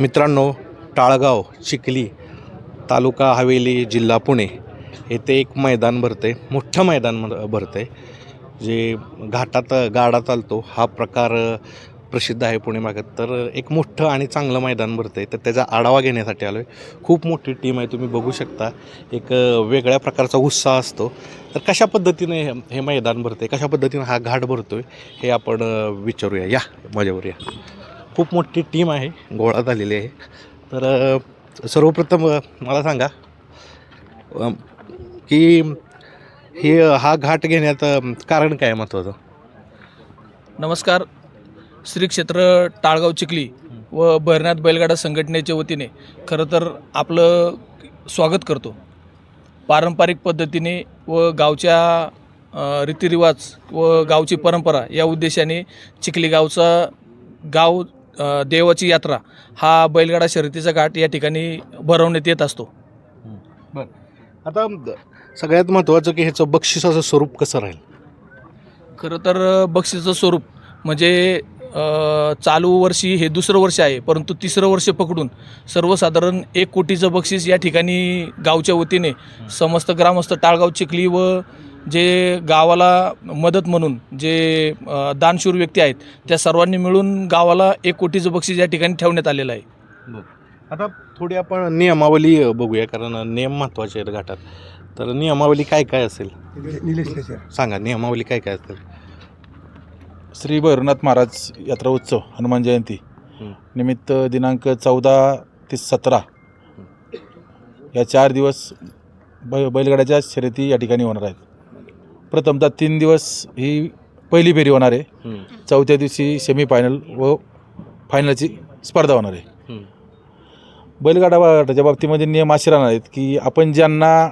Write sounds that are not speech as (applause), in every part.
मित्रांनो टाळगाव चिखली तालुका हवेली जिल्हा पुणे येथे एक मैदान भरते मोठं मैदान म- भरते जे घाटात गाडा चालतो. हा प्रकार प्रसिद्ध आहे पुणे भागात. तर एक मोठं आणि चांगलं मैदान भरते तर त्याचा आढावा घेण्यासाठी आलो आहे खूप मोठी टीम आहे तुम्ही बघू शकता. एक वेगळ्या प्रकारचा उत्साह असतो. तर कशा पद्धतीने हे- हे मैदान भरते कशा पद्धतीने हा घाट भरतो आहे हे आपण विचारूया. या माझ्यावर या. खूप मोठी टीम आहे. गोळा झालेली आहे. तर सर्वप्रथम मला सांगा की हे हा घाट घेण्यात कारण काय महत्त्वाचं नमस्कार. श्री क्षेत्र टाळगाव चिखली व भरनाथ बैलगाडा संघटनेच्या वतीने खरं तर आपलं स्वागत करतो. पारंपरिक पद्धतीने व गावच्या रीतिरिवाज व गावची परंपरा या उद्देशाने चिखली गावचा गाव देवाची यात्रा हा बैलगाडा शर्यतीचा घाट या ठिकाणी भरवण्यात येत असतो. आता द- सगळ्यात महत्त्वाचं की ह्याचं बक्षिसाचं स्वरूप कसं राहील? खरं तर बक्षीचं स्वरूप म्हणजे चालू वर्षी हे दुसरं वर्ष आहे परंतु तिसरं वर्ष पकडून सर्वसाधारण एक कोटीचं बक्षीस या ठिकाणी गावच्या वतीने समस्त ग्रामस्थ टाळगाव चिखली व जे गावाला मदत म्हणून जे दानशूर व्यक्ती आहेत त्या सर्वांनी मिळून गावाला एक कोटीचं बक्षीस या ठिकाणी ठेवण्यात आलेलं आहे. आता थोडी आपण नियमावली बघूया कारण नियम महत्त्वाचे आहेत घाटात. तर नियमावली काय काय असेल? निलेश लेचर सांगा नियमावली काय काय असेल? श्री भैरवनाथ महाराज यात्रा उत्सव हनुमान जयंती. निमित्त दिनांक चौदा ते सतरा या चार दिवस बै बैलगाड्याच्या शर्यती या ठिकाणी होणार आहेत. प्रथमतः तीन दिवस ही पहिली फेरी होणार आहे. चौथ्या दिवशी सेमीफायनल व फायनलची स्पर्धा होणार आहे. बैलगाडा वाटाच्या बाबतीमध्ये नियम असे राहणार आहेत की आपण ज्यांना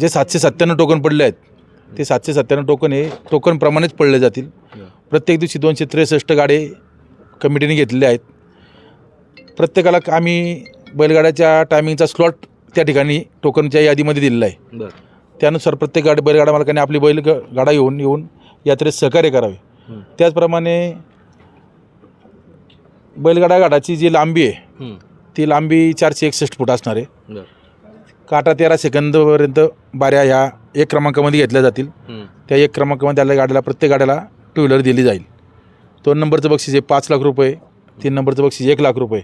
जे सातशे सत्त्याण्णव टोकन पडले आहेत ते सातशे सत्त्याण्णव टोकन हे टोकनप्रमाणेच पडले जातील. प्रत्येक दिवशी दोनशे त्रेसष्ट गाडे कमिटीने घेतलेले आहेत. प्रत्येकाला आम्ही बैलगाड्याच्या टायमिंगचा स्लॉट त्या ठिकाणी टोकनच्या यादीमध्ये दिलेला आहे. त्यानुसार प्रत्येक गाडी बैलगाडा मालकाने आपली बैल गाडा येऊन येऊन यात्रेत सहकार्य करावे. त्याचप्रमाणे बैलगाडा गाडाची जी लांबी आहे ती लांबी चारशे एकसष्ट फूट असणार आहे. काटा तेरा सेकंदपर्यंत बाऱ्या ह्या एक क्रमांकामध्ये घेतल्या जातील. त्या एक क्रमांकामध्ये आलेल्या गाड्याला प्रत्येक गाड्याला टू व्हीलर दिली जाईल. दोन नंबरचं बक्षीस आहे पाच लाख रुपये तीन नंबरचं बक्षीस एक लाख रुपये.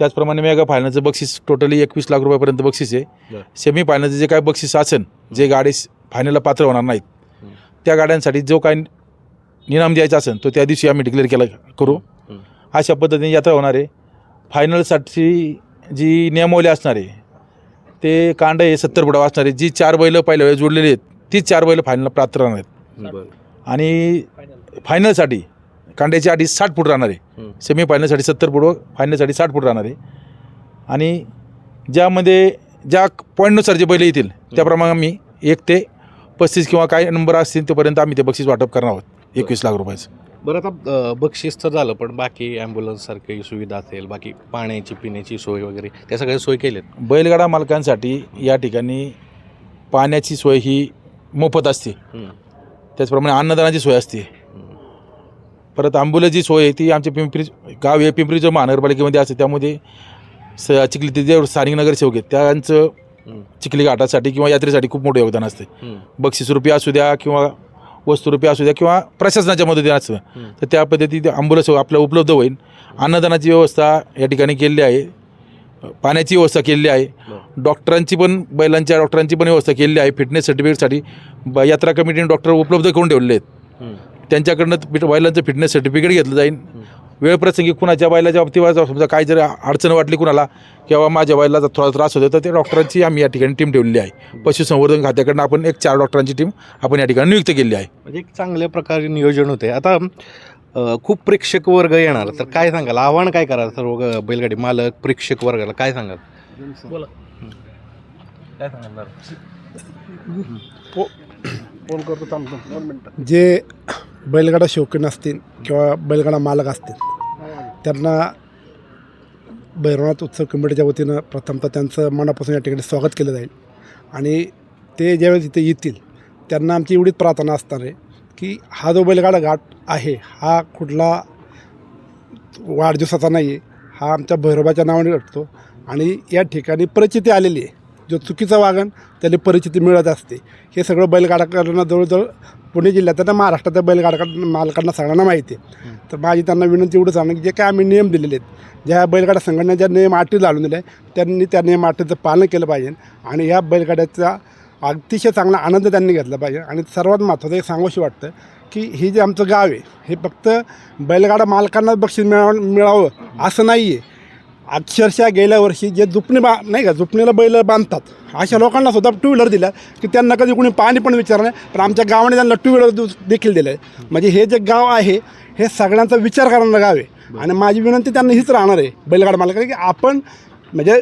त्याचप्रमाणे मेगा फायनलचं बक्षीस टोटली एकवीस लाख रुपयापर्यंत बक्षीस आहे. सेमी फायनलचं जे काय बक्षीस असेल जे गाडी फायनलला पात्र होणार नाहीत. त्या गाड्यांसाठी जो काय निनाम द्यायचा असेल तो त्या दिवशी आम्ही डिक्लेअर केला करू. अशा पद्धतीने यात्रा होणार आहे फायनलसाठी जी नियमावली असणार आहे ते कांड हे सत्तर फुटावर असणार आहे जी चार बैलं पहिल्या वेळेस जोडलेली आहेत तीच चार बैलं फायनलला पात्र राहणार आहेत आणि फायनलसाठी कांड्याची आधी साठ फूट राहणार आहे. सेमी फायनलसाठी सत्तर फूट व फायनलसाठी साठ फूट राहणार आहे. आणि ज्यामध्ये ज्या पॉईंटनुसार जे बैल येतील त्याप्रमाणे आम्ही एक ते पस्तीस किंवा काय नंबर असतील तोपर्यंत आम्ही ते बक्षीस वाटप करणार आहोत. एकवीस लाख रुपयाचं. बरं आता बक्षीस तर झालं पण बाकी ॲम्ब्युलन्ससारखी सुविधा असेल बाकी पाण्याची पिण्याची सोय वगैरे त्या सगळ्या सोय केल्यात. बैलगाडा मालकांसाठी या ठिकाणी पाण्याची सोय ही मोफत असते. त्याचप्रमाणे अन्नदानाची सोय असते. परत आंबुल्याची सोय आहे ती आमच्या पिंपरी गाव हे पिंपरीच्या महानगरपालिकेमध्ये असते त्यामध्ये स चिखली ते जे स्थानिक नगरसेवक आहेत त्यांचं चिखली घाटासाठी किंवा यात्रेसाठी खूप मोठं योगदान असते. बक्षीस रुपये असू द्या किंवा वस्तू रुपये असू द्या किंवा प्रशासनाच्या मदतीने असतं. तर त्या पद्धतीने ॲम्ब्युलन्स आपल्याला उपलब्ध होईल. अन्नदानाची व्यवस्था या ठिकाणी केलेली आहे. पाण्याची व्यवस्था केलेली आहे. डॉक्टरांची पण बैलांच्या डॉक्टरांची पण व्यवस्था केलेली आहे. फिटनेस सर्टिफिकेटसाठी ब यात्रा कमिटीने डॉक्टर उपलब्ध करून ठेवलेले आहेत. त्यांच्याकडनं फिट बैलांचं फिटनेस सर्टिफिकेट घेतलं जाईल वेळप्रसंगी कुणाच्या बैलाच्या बाबतीत समजा काय जर अडचण वाटली कुणाला किंवा माझ्या बैलाचा थोडा त्रास होतो तर ते डॉक्टरांची आम्ही या ठिकाणी टीम ठेवलेली आहे. पशुसंवर्धन खात्याकडनं आपण एक चार डॉक्टरांची टीम आपण या ठिकाणी नियुक्त केलेली आहे. म्हणजे एक चांगल्या प्रकारे नियोजन होते. आता खूप प्रेक्षक वर्ग येणार तर काय सांगाल? आव्हान काय करा सर्व बैलगाडी मालक प्रेक्षक वर्गाला? काय सांगाल? बोला. काय सांगाल फोन करतो थांबतो दोन मिनटं. जे बैलगाडा शौकीन असतील किंवा बैलगाडा मालक असतील त्यांना भैरवनाथ उत्सव कमिटीच्या वतीनं प्रथमतः त्यांचं मनापासून या ठिकाणी स्वागत केलं जाईल. आणि ते ज्यावेळेस इथे येतील त्यांना आमची एवढीच प्रार्थना असणार आहे की हा जो बैलगाडा घाट आहे हा कुठला वाढदिवसाचा नाही आहे हा आमच्या भैरवाच्या नावाने घटतो आणि या ठिकाणी परिचिती आलेली आहे. जो चुकीचं वागण त्याला परिचिती मिळत असते. हे सगळं बैलगाडाकारांना जवळजवळ पुणे जिल्ह्यात आणि महाराष्ट्राच्या बैलगाडा मालकांना सगळ्यांना माहिती आहे. तर माझी त्यांना विनंती एवढंच आहे की जे काय आम्ही नियम दिलेले आहेत ज्या बैलगाडा संघटना ज्या नियम अटी घालून दिले आहे, त्यांनी त्या नियम अटीचं पालन केलं पाहिजे आणि या बैलगाड्याचा अतिशय चांगला आनंद त्यांनी घेतला पाहिजे. आणि सर्वात महत्त्वाचं एक सांगूशी वाटतं की ही जे आमचं गाव आहे हे फक्त बैलगाडा मालकांना बक्षीस मिळावं मिळावं असं नाही आहे अक्षरशः गेल्या वर्षी जे जुपणी बा नाही का जुपणीला बैल बांधतात अशा लोकांना सुद्धा टू व्हीलर दिल्या की त्यांना कधी कोणी पाणी पण विचारलं नाही पण आमच्या गावाने त्यांना टू व्हीलर देखील दिलं आहे म्हणजे हे जे गाव आहे हे सगळ्यांचा विचार करणारं गाव आहे. आणि माझी विनंती त्यांना हीच राहणार आहे बैलगाड मालकाला की आपण म्हणजे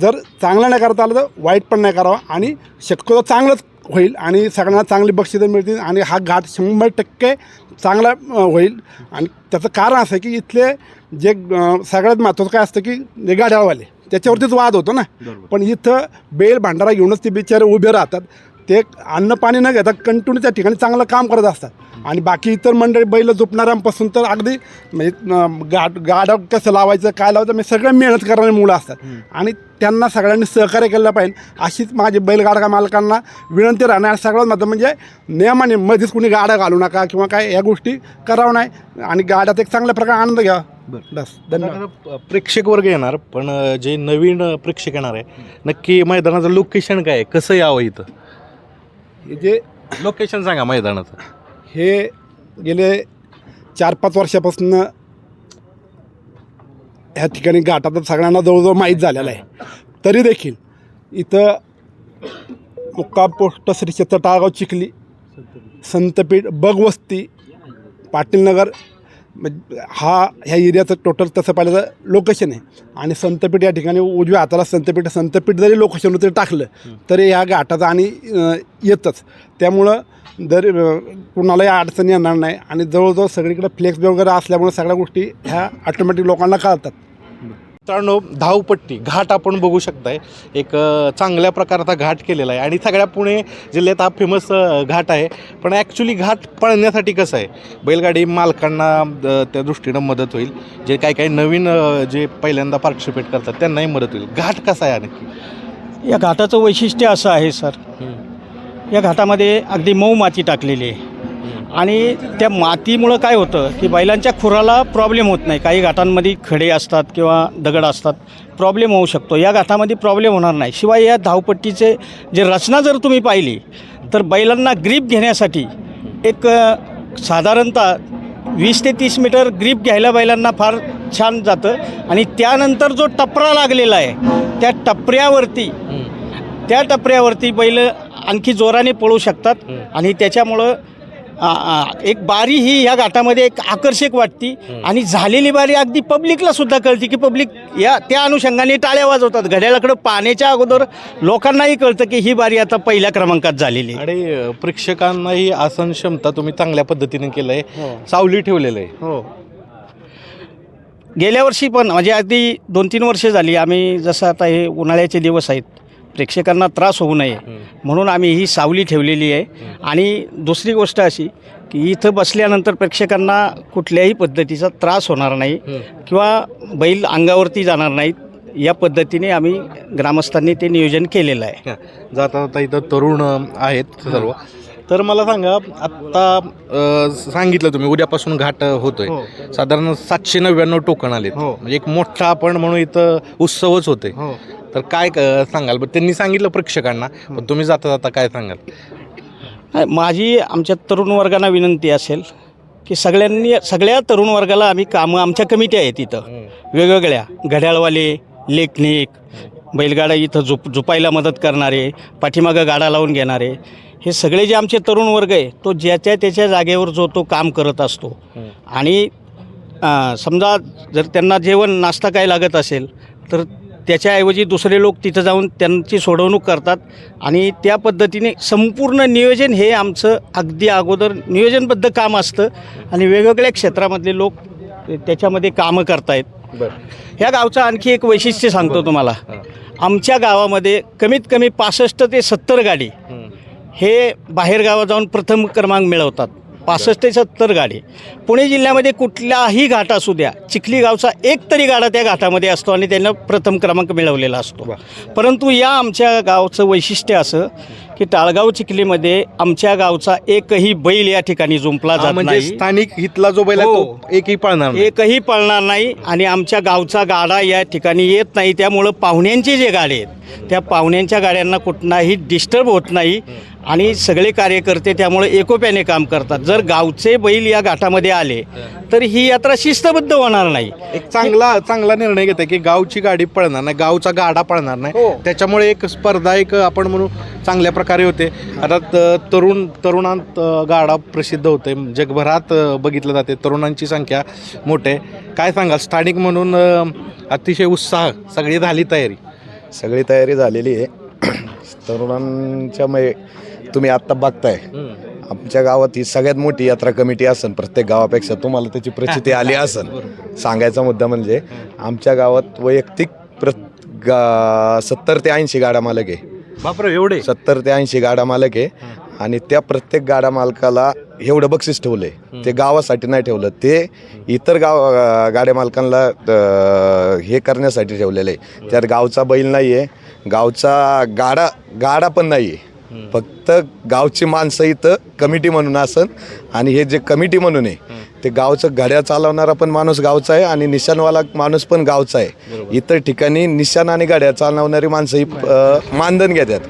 जर चांगलं नाही करता आलं तर वाईट पण नाही करावं आणि शक्यतो चांगलंच होईल आणि सगळ्यांना चांगली बक्षिसं मिळतील आणि हा घाट शंभर टक्के चांगला होईल. आणि त्याचं कारण असं आहे की इथले जे अ, सगळ्यात महत्त्वाचं काय असतं की जे गाड्यावाले त्याच्यावरतीच वाद होतो ना. पण इथं बेल भांडारा घेऊनच ते बिचारे उभे राहतात. ते अन्न पाणी न घेता कंटिन्यू त्या ठिकाणी चांगलं काम करत असतात. आणि बाकी इतर मंडळी बैल झोपणाऱ्यांपासून तर अगदी म्हणजे गाड गाडा कसं लावायचं काय लावायचं म्हणजे सगळं मेहनत करणारी मुलं असतात. आणि त्यांना सगळ्यांनी सहकार्य केलं पाहिजे. अशीच माझी बैलगाडा मालकांना विनंती राहणार सगळ्यात महत्त्व म्हणजे नियमाने मध्येच कुणी गाड्या घालू नका किंवा काय या गोष्टी करावं नाही. आणि गाड्यात एक चांगल्या प्रकारे आनंद घ्या बस. धन्यवाद. प्रेक्षक वर्ग येणार पण जे नवीन प्रेक्षक येणार आहे नक्की मैदानाचं लोकेशन काय आहे? कसं यावं इथं? हे जे लोकेशन सांगा मैदानाचं. हे गेले चार पाच वर्षापासून ह्या ठिकाणी घाटात सगळ्यांना जवळजवळ माहीत झालेलं आहे. तरी देखील इथं मुक्काम पोस्ट श्री क्षेत्र टाळगाव चिखली संतपीठ बगवस्ती पाटीलनगर मग हा ह्या एरियाचं टोटल तसं पाहिलं तर लोकेशन आहे. आणि संतपीठ या ठिकाणी उजव्या हाताला संतपीठ संतपीठ जरी लोकेशन तरी टाकलं तरी ह्या घाटाचं आणि येतच. त्यामुळं दर कुणालाही अडचणी येणार नाही. आणि जवळजवळ सगळीकडे फ्लेक्स वगैरे असल्यामुळे सगळ्या गोष्टी ह्या ऑटोमॅटिक लोकांना कळतात. मित्रांनो धावपट्टी घाट आपण बघू शकताय. एक चांगल्या प्रकारचा घाट केलेला आहे. आणि सगळ्या पुणे जिल्ह्यात हा फेमस घाट आहे. पण ॲक्च्युली घाट पळण्यासाठी कसं आहे? बैलगाडी मालकांना त्या दृष्टीनं मदत होईल. जे काही काही नवीन जे पहिल्यांदा पार्टिसिपेट करतात त्यांनाही मदत होईल. घाट कसा आहे नक्की या घाटाचं वैशिष्ट्य असं आहे सर. या घाटामध्ये अगदी मऊ माती टाकलेली आहे. आणि त्या मातीमुळं काय होतं की बैलांच्या खुराला प्रॉब्लेम होत नाही. काही घाटांमध्ये खडे असतात किंवा दगड असतात प्रॉब्लेम होऊ शकतो. या घाटामध्ये प्रॉब्लेम होणार नाही. शिवाय या धावपट्टीचे जे रचना जर तुम्ही पाहिली तर बैलांना ग्रीप घेण्यासाठी एक साधारणतः वीस ते तीस मीटर ग्रीप घ्यायला बैलांना फार छान जातं. आणि त्यानंतर जो टपरा लागलेला आहे त्या टपऱ्यावरती त्या टपऱ्यावरती बैल आणखी जोराने पळू शकतात. आणि त्याच्यामुळं आ, आ, एक बारी ही ह्या घाटामध्ये एक आकर्षक वाटती. आणि झालेली बारी अगदी पब्लिकला सुद्धा कळते की पब्लिक या त्या अनुषंगाने टाळ्या वाजवतात. घड्याळाकडं पाण्याच्या अगोदर लोकांनाही कळतं की ही बारी आता पहिल्या क्रमांकात झालेली आणि प्रेक्षकांनाही आसन क्षमता तुम्ही चांगल्या पद्धतीने केलं आहे हो. सावली ठेवलेलं आहे. हो. गेल्या वर्षी पण म्हणजे अगदी दोन तीन वर्षे झाली. आम्ही जसं आता हे उन्हाळ्याचे दिवस आहेत प्रेक्षकांना त्रास होऊ नये. म्हणून आम्ही ही सावली ठेवलेली आहे. आणि दुसरी गोष्ट अशी की इथं बसल्यानंतर प्रेक्षकांना कुठल्याही पद्धतीचा त्रास होणार नाही किंवा बैल अंगावरती जाणार नाहीत या पद्धतीने आम्ही ग्रामस्थांनी ते नियोजन केलेलं आहे. जाता जाता इथं तरुण आहेत सर्व. तर मला सांगा आत्ता सांगितलं तुम्ही उद्यापासून घाट होतोय. हो. साधारण सातशे नव्याण्णव टोकन आलेत. हो. म्हणजे एक मोठा आपण म्हणून इथं उत्सवच होते हो. तर काय क- सांगाल? बरं त्यांनी सांगितलं प्रेक्षकांना. पण तुम्ही जाता जाता काय सांगाल? माझी आमच्या तरुण वर्गांना विनंती असेल की सगळ्यांनी सगळ्या तरुण वर्गाला आम्ही कामं आमच्या कमिट्या आहेत इथं. वेगवेगळ्या. घड्याळवाले लेखनिक बैलगाडा इथं झुप झुपायला मदत करणारे पाठीमागं गाडा लावून घेणारे. हे सगळे जे आमचे तरुण वर्ग आहे तो ज्याच्या त्याच्या जागेवर जो तो काम करत असतो. आणि समजा जर त्यांना जेवण नाश्ता काय लागत असेल तर त्याच्याऐवजी दुसरे लोक तिथं जाऊन त्यांची सोडवणूक करतात. आणि त्या पद्धतीने संपूर्ण नियोजन हे आमचं अगदी अगोदर नियोजनबद्ध काम असतं. आणि वेगवेगळ्या क्षेत्रामधले लोक त्याच्यामध्ये कामं करतायत. बरं. ह्या गावचं आणखी एक वैशिष्ट्य सांगतो तुम्हाला. आमच्या गावामध्ये कमीत कमी पासष्ट ते सत्तर गाडी हे बाहेर गावात जाऊन प्रथम क्रमांक मिळवतात. पासष्ट ते सत्तर गाडी. पुणे जिल्ह्यामध्ये कुठलाही घाट असू द्या चिखली गावचा एक तरी गाडा त्या घाटामध्ये असतो आणि त्यानं प्रथम क्रमांक मिळवलेला असतो. परंतु या आमच्या गावचं वैशिष्ट्य असं की टाळगाव चिखलीमध्ये आमच्या गावचा एकही बैल या ठिकाणी जुंपला हा, जात म्हणजे नाही. स्थानिक हितला जो बैल आहे हो. तो एकही पळणार नाही. एकही पळणार नाही आणि आमच्या गावचा गाडा या ठिकाणी येत नाही. त्यामुळं पाहुण्यांचे जे गाडे आहेत त्या पाहुण्यांच्या गाड्यांना कुठलाही डिस्टर्ब होत नाही आणि सगळे कार्यकर्ते त्यामुळे एकोप्याने काम करतात. जर गावचे बैल या घाटामध्ये आले तर ही यात्रा शिस्तबद्ध होणार नाही. एक चांगला चांगला निर्णय घेत की गावची गाडी पळणार नाही गावचा गाडा पळणार नाही. त्याच्यामुळे एक स्पर्धा एक आपण म्हणू चांगल्या प्रकारे होते. आता तरुण तरुणांत गाडा प्रसिद्ध होते. जगभरात बघितलं जाते. तरुणांची संख्या मोठी. आहे काय सांगाल? स्थानिक म्हणून अतिशय उत्साह सगळी झाली तयारी. सगळी तयारी झालेली आहे. (clears throat) तरुणांच्या मै तुम्ही आत्ता बघताय. आमच्या गावात ही सगळ्यात मोठी यात्रा कमिटी असन. प्रत्येक गावापेक्षा तुम्हाला त्याची प्रचिती आली असन. सांगायचा मुद्दा म्हणजे आमच्या गावात वैयक्तिक प्र गा सत्तर ते ऐंशी गाडा मालक आहे. बापरे एवढे? सत्तर ते ऐंशी गाडा मालक आहे. आणि त्या प्रत्येक गाडा मालकाला एवढं बक्षीस ठेवलंय. ते गावासाठी नाही ठेवलं. ते इतर गाव गाड्या मालकांना अं, हे करण्यासाठी ठेवलेलं आहे. त्यात गावचा बैल नाही आहे गावचा गाडा गाडा पण नाही आहे फक्त गावची माणसं इथं कमिटी म्हणून असन आणि हे जे कमिटी म्हणून आहे ते गावचं गाड्या चालवणारा पण माणूस गावचा आहे आणि निशाणवाला माणूस पण गावचा आहे. इतर ठिकाणी निशाण आणि गाड्या चालवणारी माणसं ही अं, मानधन घेतात.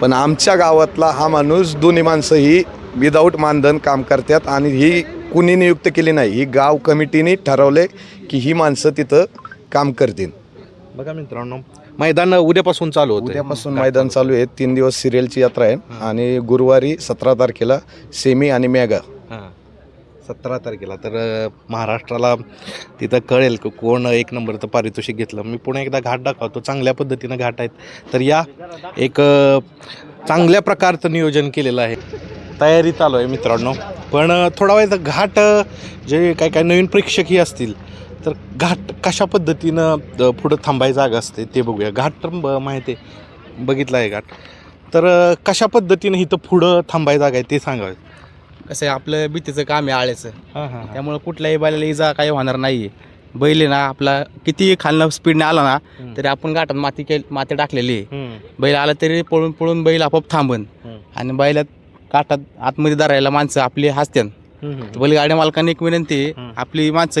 पण आमच्या गावातला हा माणूस दोन्ही माणसं ही विदाऊट मानधन काम करतात आणि ही कुणी नियुक्त केली नाही. ही गाव कमिटीने ठरवले की ही माणसं तिथं काम करतील. बघा मित्रांनो मैदान उद्यापासून चालू होतं उद्यापासून मैदान चालू आहे. तीन दिवस सिरियलची यात्रा आहे. आणि गुरुवारी सतरा तारखेला सेमी आणि मेगा सतरा तारखेला. तर महाराष्ट्राला तिथं कळेल की कोण एक नंबरचं पारितोषिक घेतलं. मी पुन्हा एकदा घाट दाखवतो. चांगल्या पद्धतीनं घाट आहेत. तर या एक चांगल्या प्रकारचं नियोजन केलेलं आहे. तयारी चालू आहे मित्रांनो. पण थोडा वेळ घाट जे काय काय नवीन प्रेक्षकही असतील तर घाट कशा पद्धतीनं पुढं थांबायची जागा असते ते बघूया. घाट तर ब- माहिती आहे. बघितलं आहे घाट. तर कशा पद्धतीनं इथं पुढं थांबायची जागा आहे ते सांगावे. कसं आहे आपलं भीतीचं काम आहे आळ्याचं. हां हां त्यामुळे कुठल्याही बैलाला इजा काही होणार नाही बैल आहे ना आपला किती खालनं स्पीडने आला ना तरी आपण गाठात माती केली माती टाकलेली आहे. हम्म. बैल आला तरी पळून पळून बैल आपोआप थांबन. हम्म. आणि बैलात काठात आतमध्ये धरायला माणसं आपली हसत्यान. हम्म. बैलगाड्या मालकाने एक विनंती आहे, हम्म. आपली माणसं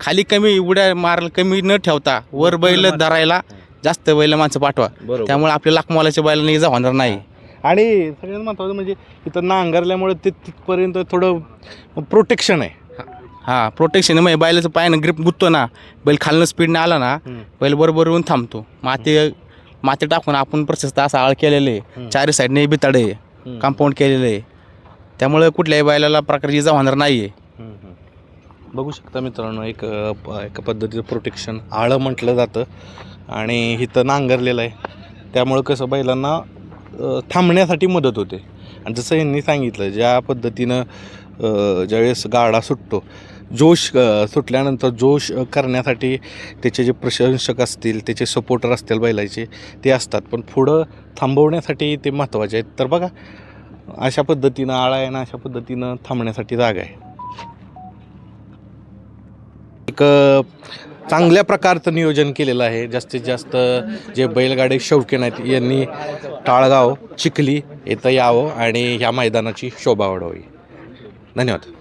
खाली कमी उड्या मारायला कमी न ठेवता वर बैल धरायला जास्त बैल माणसं पाठवा. बरोबर. त्यामुळे आपल्या लाखमालाच्या बैलांना इजा होणार नाही. आणि सगळ्यात महत्वाचं म्हणजे इथं नांगरल्यामुळे ते तिथपर्यंत थोडं प्रोटेक्शन आहे. हां प्रोटेक्शन म्हणजे बैलाचं पायानं ग्रिप गुत्तो ना बैल खालनं स्पीडने आला ना. बैल बरोबर येऊन थांबतो. माती माती टाकून आपण प्रशस्त असा आळ केलेलं आहे. चारी साईडने बिताडे. कंपाऊंड केलेलं आहे. त्यामुळे कुठल्याही बैलाला प्रकारची इजा होणार नाही आहे बघू शकता मित्रांनो एक एका पद्धतीचं प्रोटेक्शन आळं म्हटलं जातं. आणि इथं नांगरलेलं आहे. त्यामुळं कसं बैलांना थांबण्यासाठी मदत होते. आणि जसं यांनी सांगितलं ज्या पद्धतीनं ज्यावेळेस गाडा सुटतो जोश सुटल्यानंतर जोश करण्यासाठी त्याचे जे प्रशंसक असतील त्याचे सपोर्टर असतील बैलाचे ते असतात. पण पुढं थांबवण्यासाठी ते महत्त्वाचे आहेत. तर बघा अशा पद्धतीनं आळा आहे ना अशा पद्धतीनं थांबण्यासाठी जागा आहे. एक चांगल्या प्रकारचं नियोजन केलेलं आहे. जास्तीत जास्त जे बैलगाडी शौकीन आहेत यांनी टाळगाव चिखली इथं यावं आणि ह्या मैदानाची शोभा वाढवावी धन्यवाद.